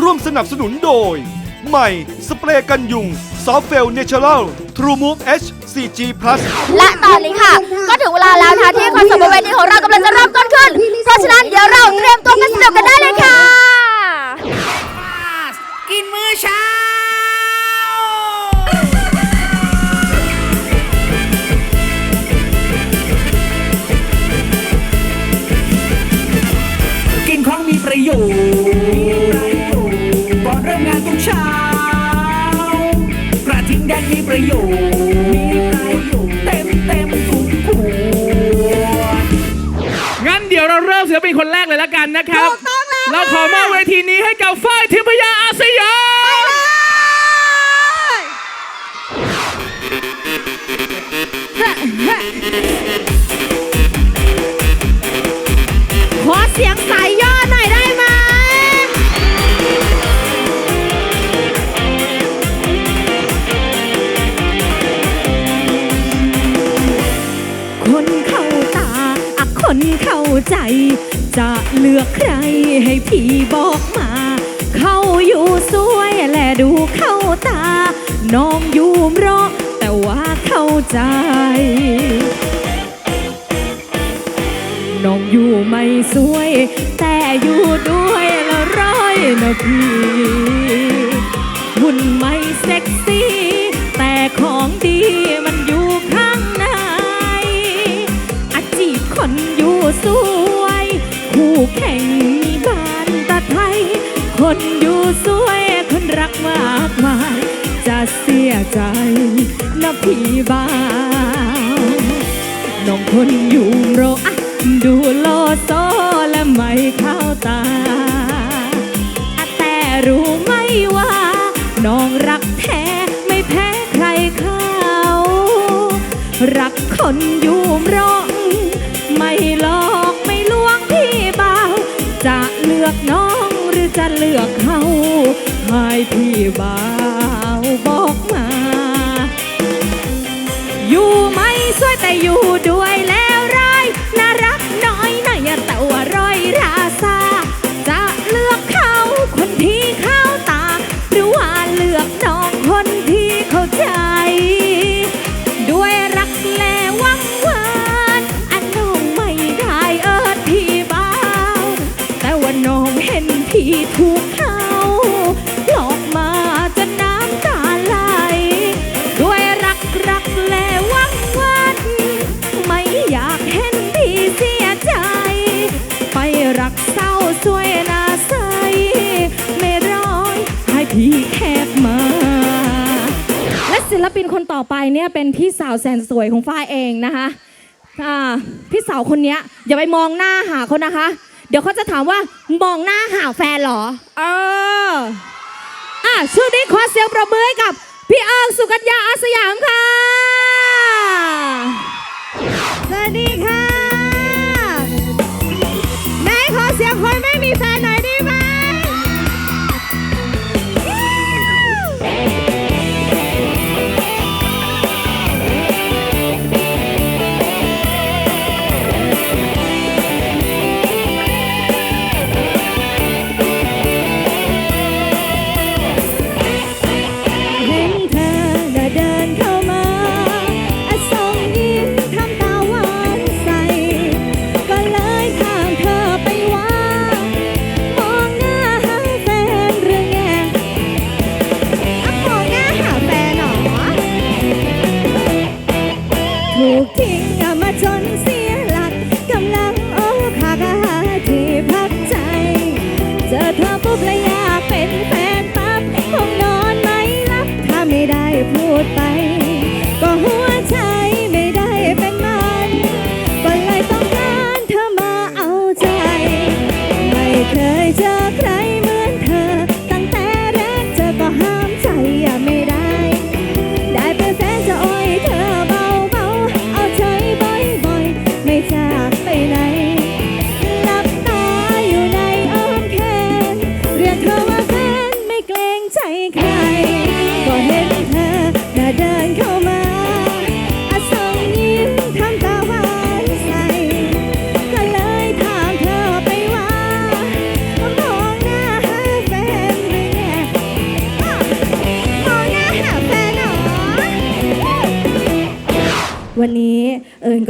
ร่วมสนับสนุนโดย ใหม่ สเปรย์กันยุงซอฟเฟลเนเชอรัลทรูมูฟ H 4G Plus และตอนนี้ค่ะ ก็ถึงเวลาแล้วนะคะที่คอนเสิร์ตบนเวทีของเรากำลังจะเริ่มต้นขึ้น เพราะฉะนั้นเดี๋ยวเราเตรียมตัวกันสนุกกันได้เลยค่ะ กินมื้อเช้า นี้ให้กับฝ้ายทิพยาอาสยามขอเสียง ลือกใครให้พี่บอกมา เขาอยู่สวยและดูเข้าตา น้องอยู่มรอแต่ว่าเข้าใจ น้องอยู่ไม่สวย แต่อยู่ด้วยละร้อยนะพี่หุ่นไม่เซ็กซี่ แต่ของดีมันอยู่ข้างในอาจีบคนอยู่สวย แข่งมีบ้านตะไทย คนอยู่สวยคนรักมากมาย จะเสียใจนะพี่บ่าวน้องคนอยู่โรอะดูโลโซและไม่เข้าตา แต่รู้ไหมว่า น้องรักแท้ไม่แพ้ใครเขารักคนอยู่โรองไม่ลอ อกน้องหรือจะเลือกเขาให้พี่บ่าวบอกมา อยู่ไม่สวยแต่อยู่ด้วยแล้ว ละศิลปินคนต่อไปเนี่ยเป็นพี่สาวแสนสวยของฝ้ายเองนะคะอ่าพี่สาวคนเนี้ยอย่าไปมองหน้าหาเขานะคะ เดี๋ยวเขาจะถามว่ามองหน้าหาแฟนเหรอ เอออะช่วงนี้ขอเสียงประมือให้กับ พี่เอิงสุกัญญาอาสยามค่ะ สวัสดีค่ะ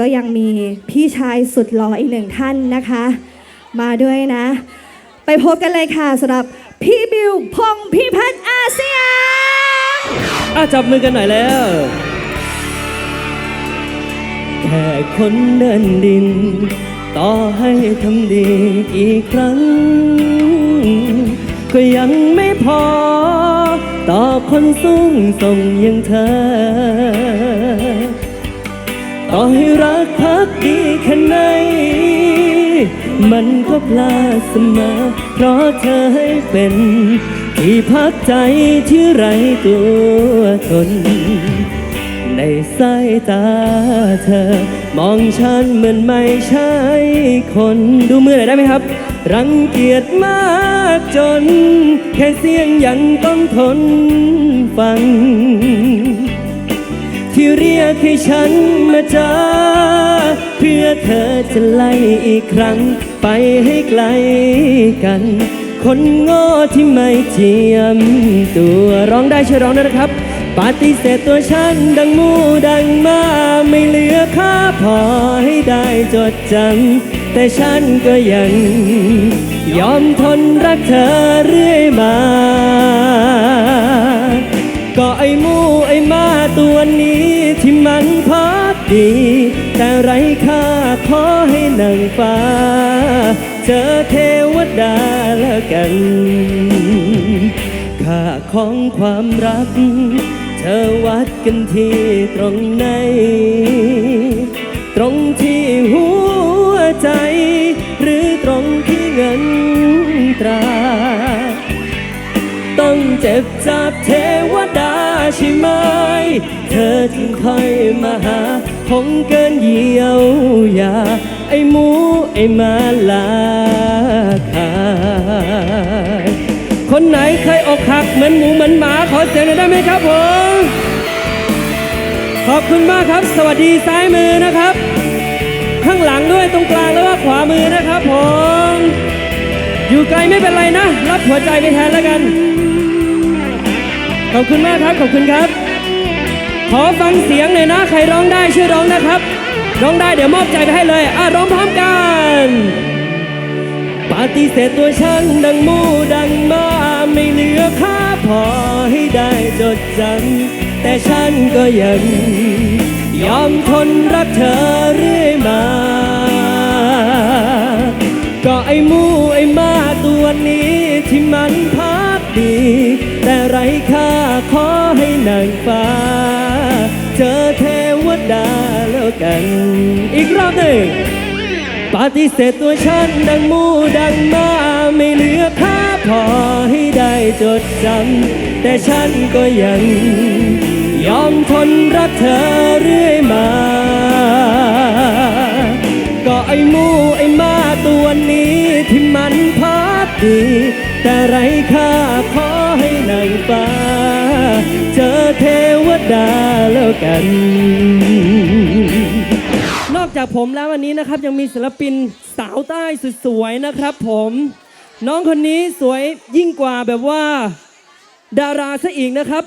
ก็ยังมีพี่ชายสุดหล่ออีกหนึ่งท่านนะคะ มาด้วยนะ ไปพบกันเลยค่ะสำหรับพี่บิวพงษ์พิพัฒน์อาเซียนอะจับมือกันหน่อยแล้ว แค่คนเดินดิน ต่อให้ทำดีกี่ครั้ง ก็ยังไม่พอ ต่อคนสูงส่งอย่างเธอ ให้รักพักดีแค่ไหน มันก็พลาดเสมอ เพราะเธอให้เป็น ที่พักใจที่ไรตัวตน ในสายตาเธอ มองฉันเหมือนไม่ใช่คนดูมือหน่อยได้ไหมครับ รังเกียจมากจน แค่เสียงยังต้องทนฟัง เรียกให้ฉันมาเจอเพื่อเธอจะไล่อีกครั้ง ไปให้ไกลกัน คนโง่ที่ไม่เจียม ตัวร้องได้ช่วยร้องด้วยนะครับปฏิเสธตัวฉันดังมูดังมาไม่เหลือค่าพอให้ได้จดจำแต่ฉันก็ยัง ยอมทนรักเธอเรื่อยมา อให้นางฟ้า เจอเทวดาแล้วกันค่าของความรัก เธอวัดกันที่ตรงไหน ตรงที่หัวใจ หรือตรงที่เงินตรา ต้องเจ็บจากเทวดาใช่ไหม เธอจึงค่อยมาหา คงเกินเยียวยา ไอ้หมูไอ้มาลาขายคนไหนเคยอกหักเหมือนหมูเหมือนหมาขอเสียงหน่อยได้ไหมครับผมขอบคุณมากครับ สวัสดีซ้ายมือนะครับ ข้างหลังด้วยตรงกลางแล้วก็ขวามือนะครับผมอยู่ไกลไม่เป็นไรนะ รับหัวใจไปแทนแล้วกัน ขอบคุณมากครับ ขอบคุณครับ ขอฟังเสียงหน่อยนะ ใครร้องได้ช่วยร้องนะครับ ร้องได้เดี๋ยวมอบใจไปให้เลย อะร้องพร้อมกัน ปฏิเสธตัวฉันดังมูดังมาไม่เหลือค่าพอให้ได้จดจำแต่ฉันก็ยัง ยอมทนรักเธอเรื่อยมา ก็ไอหมูไอมาตัวนี้ที่มันพักดี แต่ไรค่าขอให้นางฟ้า เจอเทวดาแล้วกัน อีกรอบหนึ่งปฏิเสธตัวฉันดังมูดังมาไม่เหลือค่าพอให้ได้จดจำแต่ฉันก็ยัง ยอมทนรักเธอเรื่อยมา ก็ไอหมูไอมาตัวนี้ที่มันพักดี แต่ไรค่าขอให้นางฟ้า เจอเทวดาแล้วกัน นอกจากผมแล้ววันนี้นะครับยังมีศิลปินสาวใต้สุดสวยนะครับผม น้องคนนี้สวยยิ่งกว่าแบบว่า ดาราซะอีกนะครับ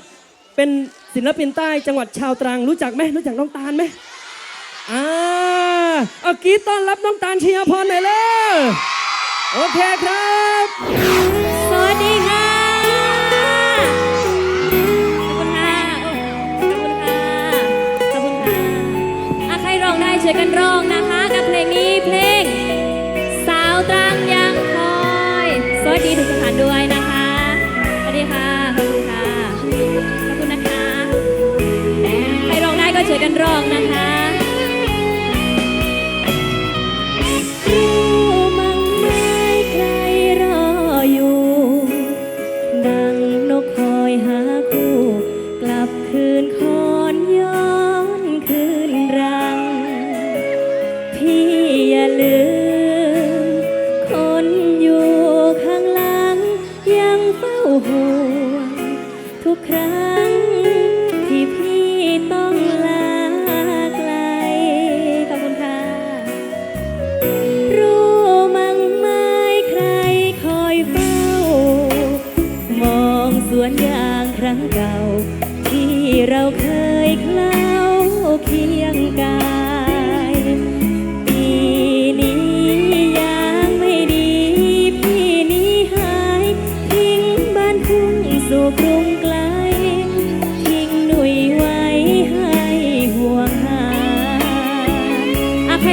เป็นศิลปินใต้จังหวัดชาวตรังรู้จักไหมรู้จักน้องตาลไหมอ่าเอากีต้อนรับน้องตาลเชียพรหน่อยเลยโอเคครับ ดีค่ะขอบคุณค่ะขอบคุณค่ะขอบคุณค่ะอะใครร้องได้ช่วยกันร้องนะคะ กับเพลงนี้เพลง สาวตรังยังคอยสวัสดีทุกท่านด้วยนะคะสวัสดีค่ะขอบคุณค่ะขอบคุณนะคะใครร้องได้ก็ช่วยกันร้องนะคะ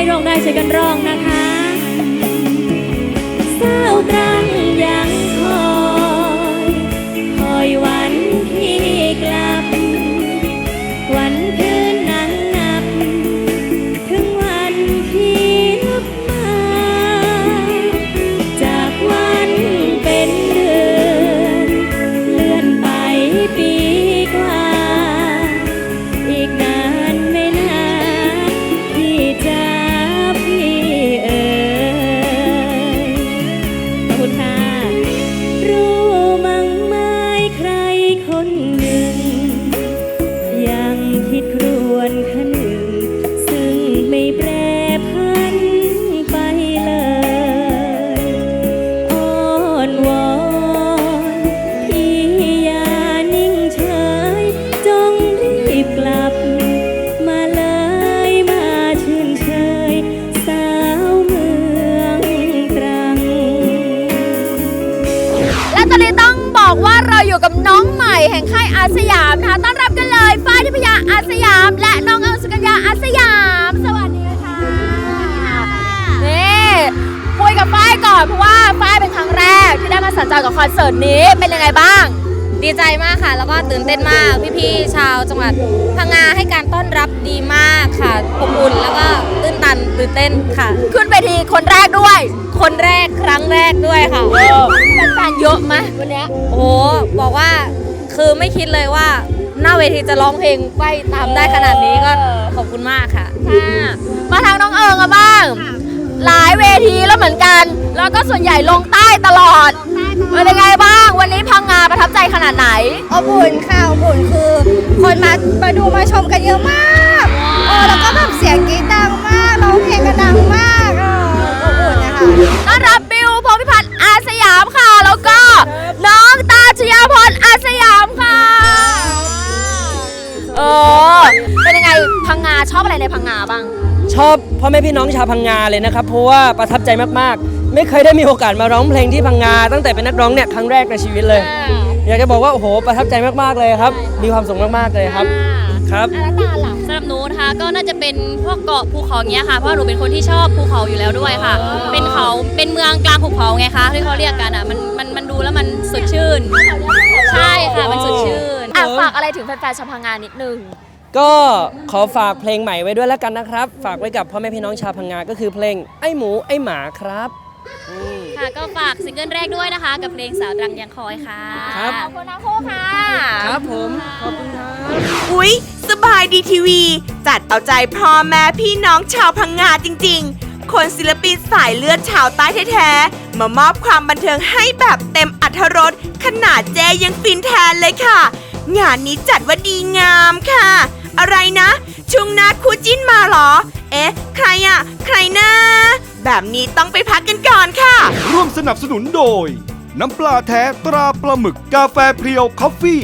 ร้องได้ช่วยกันร้องนะคะเศร้ารัง กับฝ้ายก่อนเพราะว่าฝ้ายเป็นครั้งแรกที่ได้มาสัญจรกับคอนเสิร์ตนี้เป็นยังไงบ้าง ดีใจมากค่ะ แล้วก็ตื่นเต้นมาก พี่ๆ ชาวจังหวัดพังงาให้การต้อนรับดีมากค่ะอบอุ่นแล้วก็ตื้นตันตื่นเต้นค่ะ ขึ้นไปทีคนแรกด้วย คนแรกครั้งแรกด้วยค่ะแฟนๆเยอะไหมวันเนี้ยโอ้โหบอกว่าคือไม่คิดเลยว่าหน้าเวทีจะร้องเพลงไปตามได้ขนาดนี้ก็ขอบคุณมากค่ะ ค่ะมาทางน้องเอิงอะบ้าง หลายเวทีแล้วเหมือนกัน แล้วก็ส่วนใหญ่ลงใต้ตลอดเป็นยังไงบ้าง วันนี้พังงาประทับใจขนาดไหน อบอุ่นค่ะอบอุ่นคือ คนมามาดูมาชมกันเยอะมากเออแล้วก็แบบเสียงกรี๊ดดังมากร้องเพลงกันดังมากเอออบอุ่นนะคะต้อนรับบิวพงพิพัฒน์อาสยามค่ะ แล้วก็น้องตาชยาพรอาสยามค่ะเออเป็นยังไงพังงาชอบอะไรในพังงาบ้าง ชอบพ่อแม่พี่น้องชาวพังงาเลยนะครับ เพราะว่าประทับใจมากๆ ไม่เคยได้มีโอกาสมาร้องเพลงที่พังงา ตั้งแต่เป็นนักร้องเนี่ยครั้งแรกในชีวิตเลย อยากจะบอกว่าโอ้โหประทับใจมากๆเลยครับ มีความสุขมากๆเลยครับ ครับแล้วตาล่ะสำหรับหนูนะคะก็น่าจะเป็นพวกเกาะภูเขาเงี้ยค่ะเพราะหนูเป็นคนที่ชอบภูเขาอยู่แล้วด้วยค่ะ เป็นเขาเป็นเมืองกลางภูเขาไงคะที่เขาเรียกกันอะมันมันมันดูแล้วมันสดชื่น ใช่ค่ะมันสดชื่น อะฝากอะไรถึงแฟนๆชาวพังงานิดนึง ก็ขอฝากเพลงใหม่ไว้ด้วยแล้วกันนะครับ ฝากไว้กับพ่อแม่พี่น้องชาวพังงา ก็คือเพลงไอ้หมูไอ้หมาครับอืมค่ะก็ฝากซิงเกิลแรกด้วยนะคะ กับเพลงสาวตรังยังคอยค่ะครับ ขอบคุณนะคู่ค่ะ ครับผม ขอบคุณครับ อุ๊ย สบายดีทีวี จัดเอาใจพ่อแม่พี่น้องชาวพังงาจริง ๆ คนศิลปินสายเลือดชาวใต้แท้ๆ มามอบความบันเทิงให้แบบเต็มอัธรสขนาดเจยังฟินแทนเลยค่ะ งานนี้จัดว่าดีงามค่ะ อะไรนะช่งนาคู่จิ้นมาเหรอ เอ๊ะ ใครอะใครนะ แบบนี้ต้องไปพักกันก่อนค่ะ ร่วมสนับสนุนโดย น้ำปลาแท้ตราปลาหมึกกาแฟเพียวคอฟฟี่